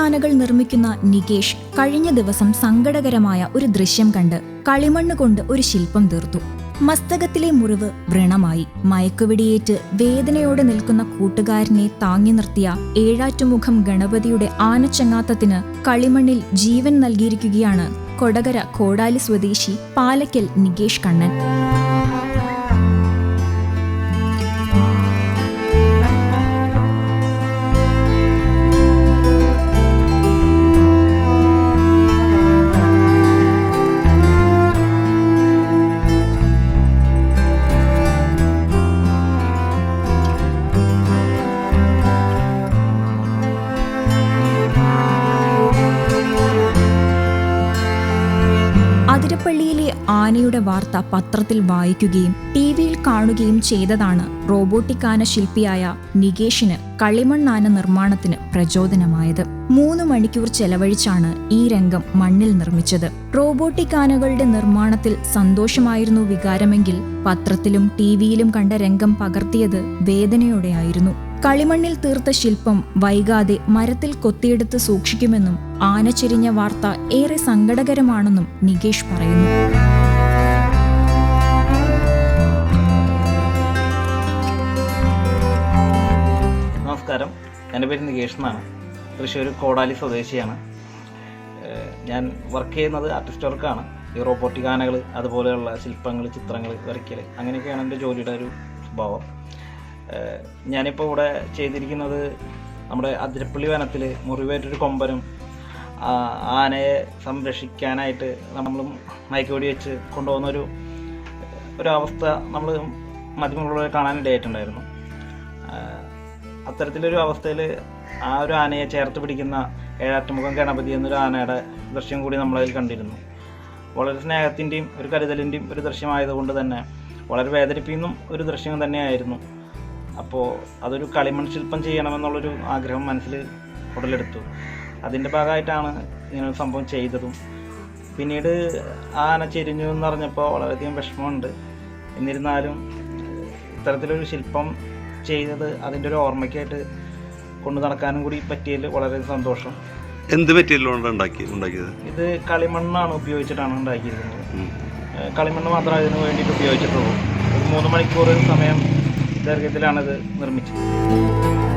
ആനകൾ നിർമ്മിക്കുന്ന നികേഷ് കഴിഞ്ഞ ദിവസം സങ്കടകരമായ ഒരു ദൃശ്യം കണ്ട് കളിമണ്ണ് കൊണ്ട് ഒരു ശില്പം തീർത്തു. മസ്തകത്തിലെ മുറിവ് വ്രണമായി. മയക്കുവെടിയേറ്റ് വേദനയോടെ നിൽക്കുന്ന കൂട്ടുകാരനെ താങ്ങി നിർത്തിയ ഏഴാറ്റുമുഖം ഗണപതിയുടെ ആനച്ചങ്ങാത്തത്തിന് കളിമണ്ണിൽ ജീവൻ നൽകിയിരിക്കുകയാണ് കൊടകര കോടാലി സ്വദേശി പാലക്കൽ നികേഷ് കണ്ണൻ. അതിരപ്പള്ളിയിലെ ആനയുടെ വാർത്ത പത്രത്തിൽ വായിക്കുകയും ടി വിയിൽ കാണുകയും ചെയ്തതാണ് റോബോട്ടിക് ആന ശില്പിയായ നികേഷിന് കളിമണ്ണാന നിർമ്മാണത്തിന് പ്രചോദനമായത്. മൂന്ന് മണിക്കൂർ ചെലവഴിച്ചാണ് ഈ രംഗം മണ്ണിൽ നിർമ്മിച്ചത്. റോബോട്ടിക് ആനകളുടെ നിർമ്മാണത്തിൽ സന്തോഷമായിരുന്നു വികാരമെങ്കിൽ പത്രത്തിലും ടി വിയിലും കണ്ട രംഗം പകർത്തിയത് വേദനയോടെയായിരുന്നു. കളിമണ്ണിൽ തീർത്ത ശില്പം വൈകാതെ മരത്തിൽ കൊത്തിയെടുത്ത് സൂക്ഷിക്കുമെന്നും ആന ചെരിഞ്ഞ വാർത്ത ഏറെ സങ്കടകരമാണെന്നും നികേഷ് പറയുന്നു. നമസ്കാരം. എന്റെ പേര് നികേഷ് എന്നാണ്. തൃശ്ശൂർ കോടാലി സ്വദേശിയാണ്. ഞാൻ വർക്ക് ചെയ്യുന്നത് ആർട്ടിസ്റ്റ് വർക്കാണ് ഈ റോബോട്ടിക് ആനകൾ അതുപോലെയുള്ള ശില്പങ്ങൾ ചിത്രങ്ങൾ വരയ്ക്കൽ അങ്ങനെയൊക്കെയാണ് എന്റെ ജോലിയുടെ ഒരു സ്വഭാവം. ഞാനിപ്പോൾ ഇവിടെ ചെയ്തിരിക്കുന്നത് നമ്മുടെ അതിരപ്പള്ളി വനത്തിൽ മുറിവേറ്റൊരു കൊമ്പനും ആനയെ സംരക്ഷിക്കാനായിട്ട് നമ്മൾ മയക്കുവെടി വെച്ച് കൊണ്ടുപോകുന്ന ഒരു അവസ്ഥ നമ്മൾ മാധ്യമങ്ങളിലൂടെ കാണാനിടയായിട്ടുണ്ടായിരുന്നു. അത്തരത്തിലൊരു അവസ്ഥയിൽ ആ ഒരു ആനയെ ചേർത്ത് പിടിക്കുന്ന ഏഴാറ്റുമുഖം ഗണപതി എന്നൊരു ആനയുടെ ദൃശ്യം കൂടി നമ്മളതിൽ കണ്ടിരുന്നു. വളരെ സ്നേഹത്തിന്റെയും ഒരു കരുതലിന്റെയും ഒരു ദൃശ്യമായതുകൊണ്ട് തന്നെ വളരെ വേദനിപ്പിക്കുന്ന ഒരു ദൃശ്യം തന്നെയായിരുന്നു. അപ്പോൾ അതൊരു കളിമൺ ശില്പം ചെയ്യണമെന്നുള്ളൊരു ആഗ്രഹം മനസ്സിൽ ഉടലെടുത്തു. അതിന്റെ ഭാഗമായിട്ടാണ് ഇങ്ങനൊരു സംഭവം ചെയ്തതും. പിന്നീട് ആ ആന ചെരിഞ്ഞു എന്ന് പറഞ്ഞപ്പോൾ വളരെയധികം വിഷമമുണ്ട്. എന്നിരുന്നാലും ഇത്തരത്തിലൊരു ശില്പം ചെയ്തത് അതിന്റെ ഒരു ഓർമ്മയ്ക്കായിട്ട് കൊണ്ടു നടക്കാനും കൂടി പറ്റിയതിൽ വളരെ സന്തോഷം. എന്ത് ഉണ്ടാക്കി ഉണ്ടാക്കിയത്? ഇത് കളിമണ്ണാണ് ഉപയോഗിച്ചിട്ടാണ് ഉണ്ടാക്കിയിരിക്കുന്നത്. കളിമണ്ണ് മാത്രമേ ഇതിന് വേണ്ടിയിട്ട് ഉപയോഗിച്ചിട്ടുള്ളൂ. ഒരു മൂന്ന് മണിക്കൂർ സമയം ദൈർഘ്യത്തിലാണ് ഇത് നിർമ്മിച്ചത്.